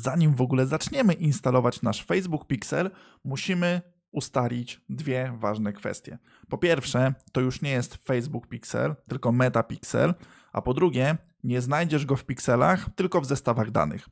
zanim w ogóle zaczniemy instalować nasz Facebook Pixel, musimy ustalić dwie ważne kwestie. Po pierwsze, to już nie jest Facebook Pixel, tylko Meta Pixel, a po drugie, nie znajdziesz go w pikselach, tylko w zestawach danych.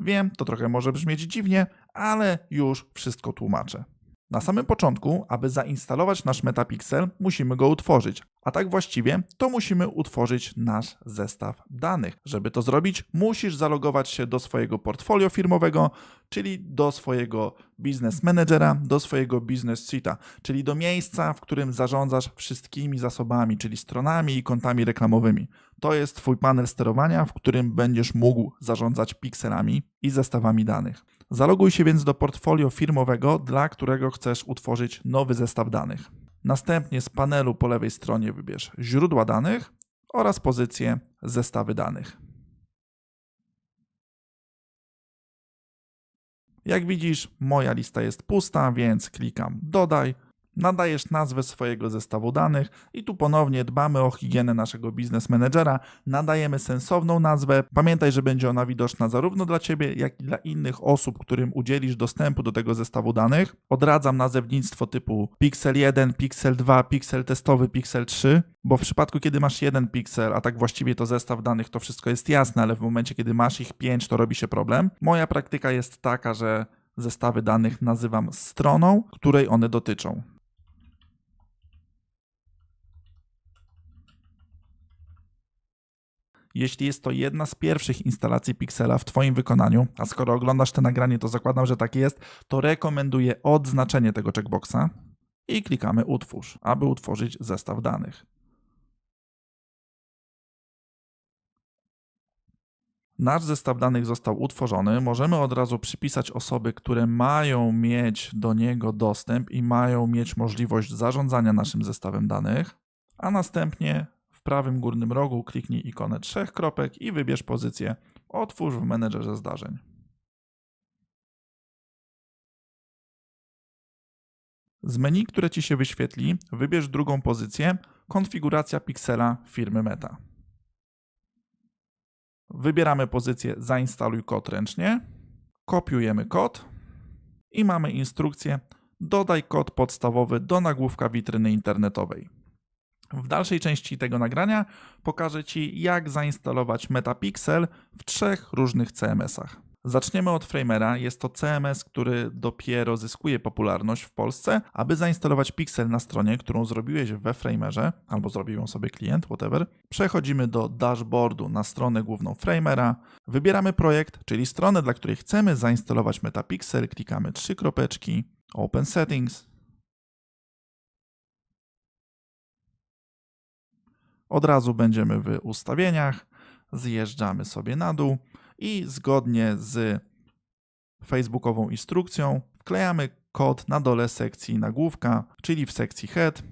Wiem, to trochę może brzmieć dziwnie, ale już wszystko tłumaczę. Na samym początku, aby zainstalować nasz Metapixel, musimy go utworzyć. A tak właściwie, to musimy utworzyć nasz zestaw danych. Żeby to zrobić, musisz zalogować się do swojego portfolio firmowego, czyli do swojego business managera, do swojego business suite'a, czyli do miejsca, w którym zarządzasz wszystkimi zasobami, czyli stronami i kontami reklamowymi. To jest Twój panel sterowania, w którym będziesz mógł zarządzać pikselami i zestawami danych. Zaloguj się więc do portfolio firmowego, dla którego chcesz utworzyć nowy zestaw danych. Następnie z panelu po lewej stronie wybierz źródła danych oraz pozycję zestawy danych. Jak widzisz, moja lista jest pusta, więc klikam dodaj. Nadajesz nazwę swojego zestawu danych i tu ponownie dbamy o higienę naszego biznes managera, nadajemy sensowną nazwę. Pamiętaj, że będzie ona widoczna zarówno dla Ciebie, jak i dla innych osób, którym udzielisz dostępu do tego zestawu danych. Odradzam nazewnictwo typu Pixel 1, Pixel 2, Pixel testowy, Pixel 3, bo w przypadku, kiedy masz jeden piksel, a tak właściwie to zestaw danych, to wszystko jest jasne, ale w momencie, kiedy masz ich 5, to robi się problem. Moja praktyka jest taka, że zestawy danych nazywam stroną, której one dotyczą. Jeśli jest to jedna z pierwszych instalacji Pixela w Twoim wykonaniu, a skoro oglądasz to nagranie, to zakładam, że tak jest, to rekomenduję odznaczenie tego checkboxa i klikamy Utwórz, aby utworzyć zestaw danych. Nasz zestaw danych został utworzony. Możemy od razu przypisać osoby, które mają mieć do niego dostęp i mają mieć możliwość zarządzania naszym zestawem danych, a następnie w prawym górnym rogu kliknij ikonę trzech kropek i wybierz pozycję Otwórz w menedżerze zdarzeń. Z menu, które Ci się wyświetli, wybierz drugą pozycję Konfiguracja piksela firmy Meta. Wybieramy pozycję Zainstaluj kod ręcznie, kopiujemy kod i mamy instrukcję Dodaj kod podstawowy do nagłówka witryny internetowej. W dalszej części tego nagrania pokażę Ci, jak zainstalować Metapixel w trzech różnych CMS-ach. Zaczniemy od Framera. Jest to CMS, który dopiero zyskuje popularność w Polsce. Aby zainstalować Pixel na stronie, którą zrobiłeś we Framerze, albo zrobił ją sobie klient, whatever, przechodzimy do dashboardu na stronę główną Framera. Wybieramy projekt, czyli stronę, dla której chcemy zainstalować Metapixel. Klikamy trzy kropeczki, Open Settings, Od razu będziemy w ustawieniach, zjeżdżamy sobie na dół i zgodnie z facebookową instrukcją wklejamy kod na dole sekcji nagłówka, czyli w sekcji head,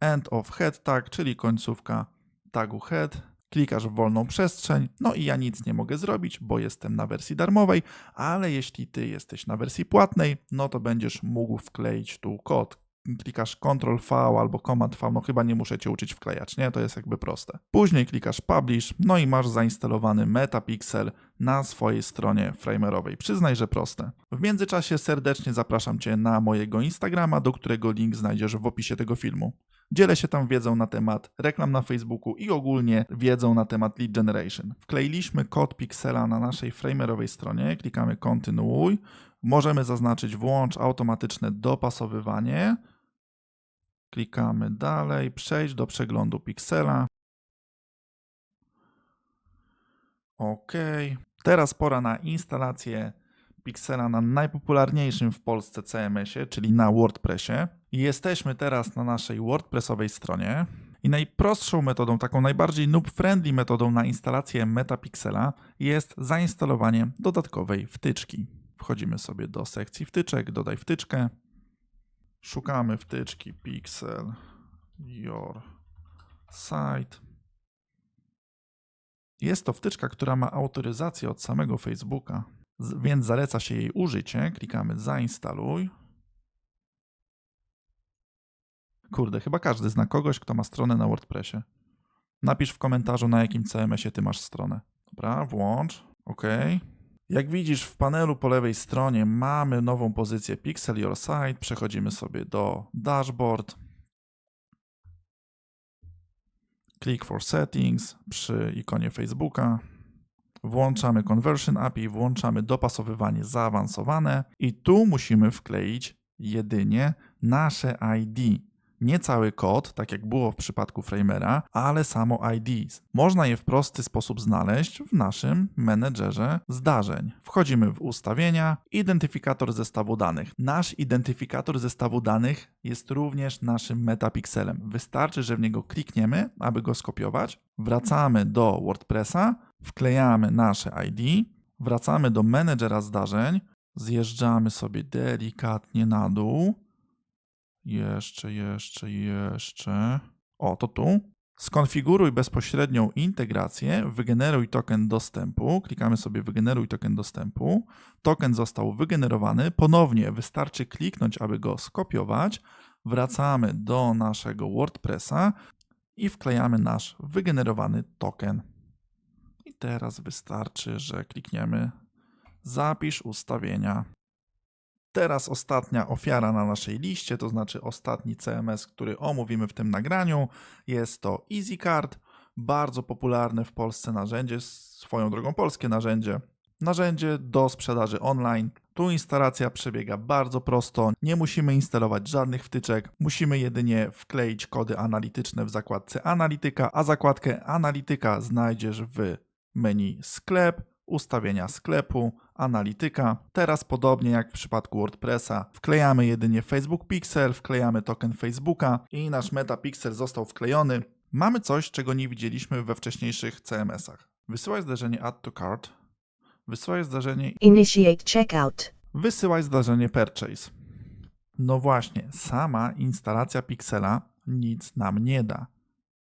end of head tag, czyli końcówka tagu head. Klikasz w wolną przestrzeń, no i ja nic nie mogę zrobić, bo jestem na wersji darmowej, ale jeśli ty jesteś na wersji płatnej, no to będziesz mógł wkleić tu kod klikasz Ctrl V albo Command V, no chyba nie muszę cię uczyć wklejać, nie? To jest jakby proste. Później klikasz Publish, no i masz zainstalowany Metapixel na swojej stronie framerowej. Przyznaj, że proste. W międzyczasie serdecznie zapraszam cię na mojego Instagrama, do którego link znajdziesz w opisie tego filmu. Dzielę się tam wiedzą na temat reklam na Facebooku i ogólnie wiedzą na temat lead generation. Wkleiliśmy kod Pixela na naszej framerowej stronie, klikamy kontynuuj. Możemy zaznaczyć włącz automatyczne dopasowywanie Klikamy dalej, przejść do przeglądu piksela. OK. Teraz pora na instalację Pixela na najpopularniejszym w Polsce CMS-ie, czyli na WordPressie. Jesteśmy teraz na naszej WordPressowej stronie. I najprostszą metodą, taką najbardziej noob-friendly metodą na instalację Metapixela jest zainstalowanie dodatkowej wtyczki. Wchodzimy sobie do sekcji wtyczek, dodaj wtyczkę. Szukamy wtyczki Pixel Your Site. Jest to wtyczka, która ma autoryzację od samego Facebooka, więc zaleca się jej użycie. Klikamy zainstaluj. Kurde, chyba każdy zna kogoś, kto ma stronę na WordPressie. Napisz w komentarzu, na jakim CMS-ie ty masz stronę. Dobra, włącz. OK. Jak widzisz w panelu po lewej stronie mamy nową pozycję Pixel Your Site. Przechodzimy sobie do Dashboard. Click for Settings przy ikonie Facebooka. Włączamy Conversion API, włączamy dopasowywanie zaawansowane i tu musimy wkleić jedynie nasze ID. Nie cały kod, tak jak było w przypadku Framera, ale samo ID. Można je w prosty sposób znaleźć w naszym menedżerze zdarzeń. Wchodzimy w ustawienia, identyfikator zestawu danych. Nasz identyfikator zestawu danych jest również naszym metapixelem. Wystarczy, że w niego klikniemy, aby go skopiować. Wracamy do WordPressa, wklejamy nasze ID, wracamy do menedżera zdarzeń, zjeżdżamy sobie delikatnie na dół. Jeszcze, jeszcze, jeszcze. O, to tu. Skonfiguruj bezpośrednią integrację, wygeneruj token dostępu. Klikamy sobie wygeneruj token dostępu. Token został wygenerowany. Ponownie wystarczy kliknąć, aby go skopiować. Wracamy do naszego WordPressa i wklejamy nasz wygenerowany token. I teraz wystarczy, że klikniemy zapisz ustawienia. Teraz ostatnia ofiara na naszej liście, to znaczy ostatni CMS, który omówimy w tym nagraniu, jest to EasyCard, bardzo popularne w Polsce narzędzie, swoją drogą polskie narzędzie. Narzędzie do sprzedaży online. Tu instalacja przebiega bardzo prosto, nie musimy instalować żadnych wtyczek, musimy jedynie wkleić kody analityczne w zakładce Analityka, a zakładkę Analityka znajdziesz w menu Sklep, ustawienia sklepu, analityka. Teraz podobnie jak w przypadku WordPressa, wklejamy jedynie Facebook Pixel, wklejamy token Facebooka i nasz metapixel został wklejony. Mamy coś, czego nie widzieliśmy we wcześniejszych CMS-ach. Wysyłaj zdarzenie Add to Cart, wysyłaj zdarzenie, Initiate checkout. wysyłaj zdarzenie Purchase. No właśnie, sama instalacja Pixela nic nam nie da.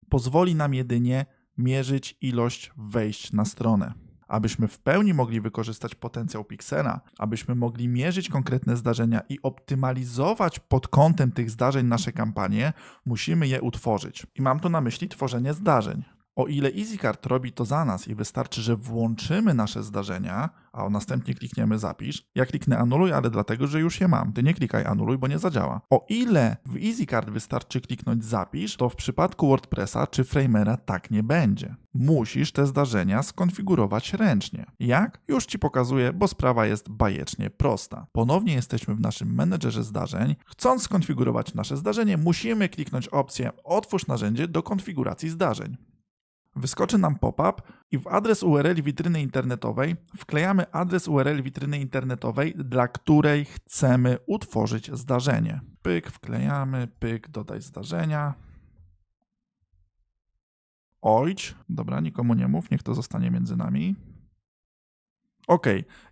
Pozwoli nam jedynie mierzyć ilość wejść na stronę abyśmy w pełni mogli wykorzystać potencjał Pixela, abyśmy mogli mierzyć konkretne zdarzenia i optymalizować pod kątem tych zdarzeń nasze kampanie, musimy je utworzyć. I mam tu na myśli tworzenie zdarzeń. O ile EasyCard robi to za nas i wystarczy, że włączymy nasze zdarzenia, a następnie klikniemy zapisz, ja kliknę anuluj, ale dlatego, że już je mam. Ty nie klikaj anuluj, bo nie zadziała. O ile w EasyCard wystarczy kliknąć zapisz, to w przypadku WordPressa czy Framera tak nie będzie. Musisz te zdarzenia skonfigurować ręcznie. Jak? Już Ci pokazuję, bo sprawa jest bajecznie prosta. Ponownie jesteśmy w naszym menedżerze zdarzeń. Chcąc skonfigurować nasze zdarzenie, musimy kliknąć opcję Otwórz narzędzie do konfiguracji zdarzeń. Wyskoczy nam pop-up i w adres URL witryny internetowej wklejamy adres URL witryny internetowej, dla której chcemy utworzyć zdarzenie. Pyk, wklejamy, pyk, dodaj zdarzenia. Ojdź, dobra, nikomu nie mów, niech to zostanie między nami. Ok,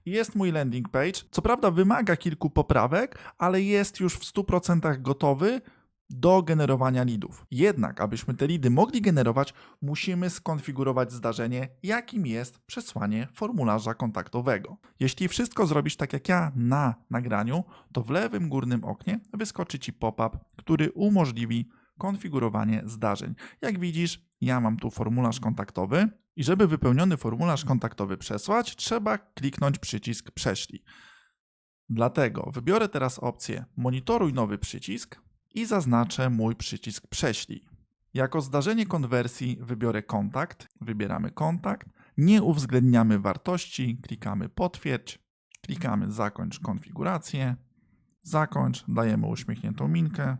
jest mój landing page. Co prawda wymaga kilku poprawek, ale jest już w 100% gotowy do generowania lidów. Jednak, abyśmy te lidy mogli generować, musimy skonfigurować zdarzenie, jakim jest przesłanie formularza kontaktowego. Jeśli wszystko zrobisz tak jak ja na nagraniu, to w lewym górnym oknie wyskoczy Ci pop-up, który umożliwi konfigurowanie zdarzeń. Jak widzisz, ja mam tu formularz kontaktowy i żeby wypełniony formularz kontaktowy przesłać, trzeba kliknąć przycisk prześlij. Dlatego wybiorę teraz opcję monitoruj nowy przycisk i zaznaczę mój przycisk prześlij. Jako zdarzenie konwersji wybiorę kontakt, wybieramy kontakt, nie uwzględniamy wartości, klikamy potwierdź, klikamy zakończ konfigurację, zakończ, dajemy uśmiechniętą minkę.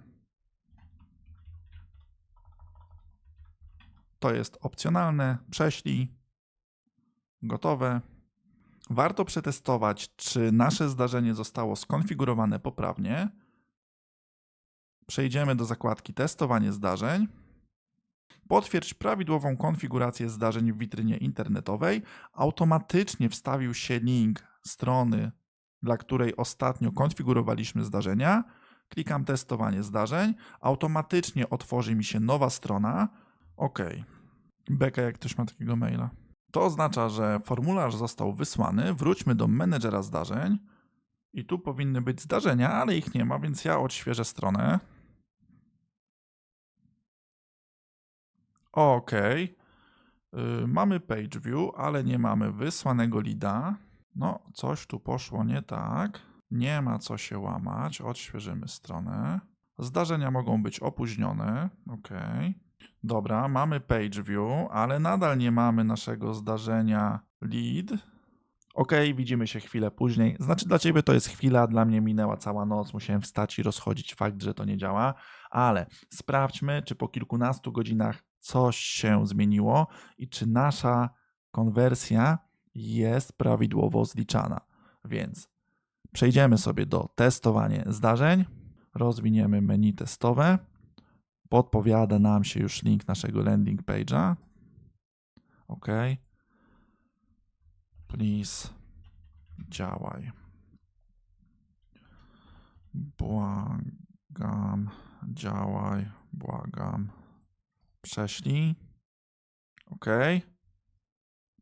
To jest opcjonalne, prześlij, gotowe. Warto przetestować, czy nasze zdarzenie zostało skonfigurowane poprawnie. Przejdziemy do zakładki Testowanie zdarzeń. Potwierdź prawidłową konfigurację zdarzeń w witrynie internetowej. Automatycznie wstawił się link strony, dla której ostatnio konfigurowaliśmy zdarzenia. Klikam Testowanie zdarzeń. Automatycznie otworzy mi się nowa strona. OK. Beka, jak ktoś ma takiego maila. To oznacza, że formularz został wysłany. Wróćmy do menedżera zdarzeń. I tu powinny być zdarzenia, ale ich nie ma, więc ja odświeżę stronę. OK. Yy, mamy page view, ale nie mamy wysłanego lida. No, coś tu poszło nie tak. Nie ma co się łamać. Odświeżymy stronę. Zdarzenia mogą być opóźnione. Ok. Dobra, mamy page view, ale nadal nie mamy naszego zdarzenia lead. Ok, widzimy się chwilę później. Znaczy dla ciebie to jest chwila, dla mnie minęła cała noc, musiałem wstać i rozchodzić fakt, że to nie działa, ale sprawdźmy, czy po kilkunastu godzinach coś się zmieniło i czy nasza konwersja jest prawidłowo zliczana. Więc przejdziemy sobie do testowania zdarzeń, rozwiniemy menu testowe, podpowiada nam się już link naszego landing page'a. OK. Please działaj. Błagam, działaj, błagam. Prześlij. OK.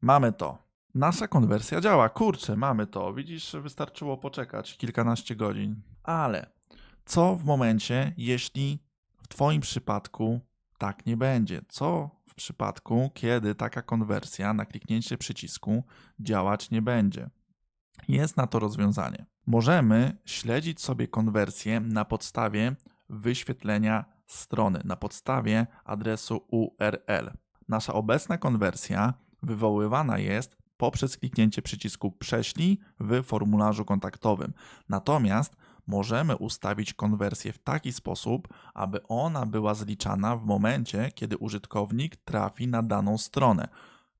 Mamy to. Nasza konwersja działa. Kurczę, mamy to. Widzisz, wystarczyło poczekać kilkanaście godzin. Ale co w momencie, jeśli w Twoim przypadku tak nie będzie? Co w przypadku, kiedy taka konwersja na kliknięcie przycisku działać nie będzie? Jest na to rozwiązanie. Możemy śledzić sobie konwersję na podstawie wyświetlenia strony, na podstawie adresu URL. Nasza obecna konwersja wywoływana jest poprzez kliknięcie przycisku prześlij w formularzu kontaktowym. Natomiast możemy ustawić konwersję w taki sposób, aby ona była zliczana w momencie, kiedy użytkownik trafi na daną stronę.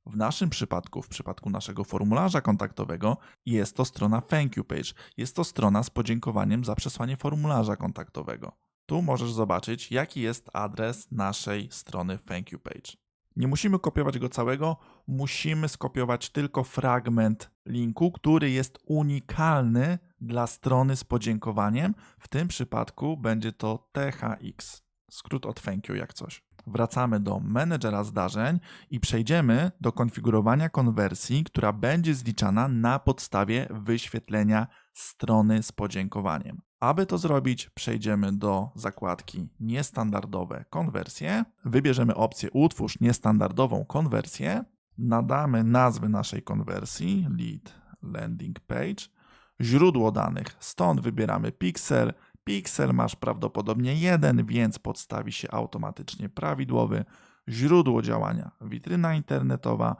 W naszym przypadku, w przypadku naszego formularza kontaktowego, jest to strona thank you page. Jest to strona z podziękowaniem za przesłanie formularza kontaktowego. Tu możesz zobaczyć, jaki jest adres naszej strony thank you page. Nie musimy kopiować go całego, musimy skopiować tylko fragment linku, który jest unikalny dla strony z podziękowaniem. W tym przypadku będzie to THX, skrót od thank you jak coś. Wracamy do menedżera zdarzeń i przejdziemy do konfigurowania konwersji, która będzie zliczana na podstawie wyświetlenia strony z podziękowaniem. Aby to zrobić, przejdziemy do zakładki Niestandardowe konwersje. Wybierzemy opcję Utwórz niestandardową konwersję. Nadamy nazwę naszej konwersji lead landing page. Źródło danych, stąd wybieramy pixel. Pixel masz prawdopodobnie jeden, więc podstawi się automatycznie prawidłowy. Źródło działania witryna internetowa,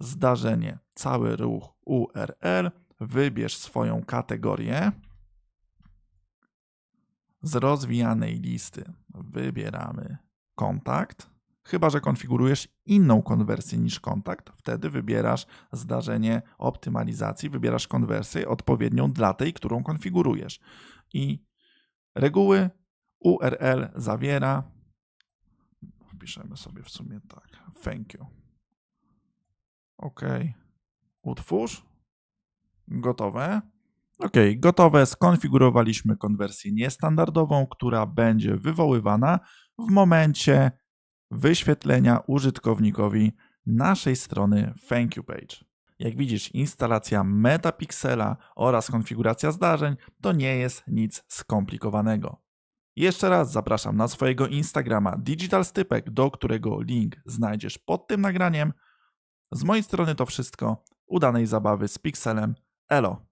zdarzenie cały ruch URL. Wybierz swoją kategorię. Z rozwijanej listy wybieramy kontakt. Chyba, że konfigurujesz inną konwersję niż kontakt, wtedy wybierasz zdarzenie optymalizacji, wybierasz konwersję odpowiednią dla tej, którą konfigurujesz. I reguły URL zawiera. Wpiszemy sobie w sumie tak. Thank you. OK. Utwórz. Gotowe. OK, gotowe. Skonfigurowaliśmy konwersję niestandardową, która będzie wywoływana w momencie wyświetlenia użytkownikowi naszej strony Thank You Page. Jak widzisz, instalacja Metapixela oraz konfiguracja zdarzeń to nie jest nic skomplikowanego. Jeszcze raz zapraszam na swojego Instagrama Digital Stypek, do którego link znajdziesz pod tym nagraniem. Z mojej strony to wszystko. Udanej zabawy z Pixelem. Elo!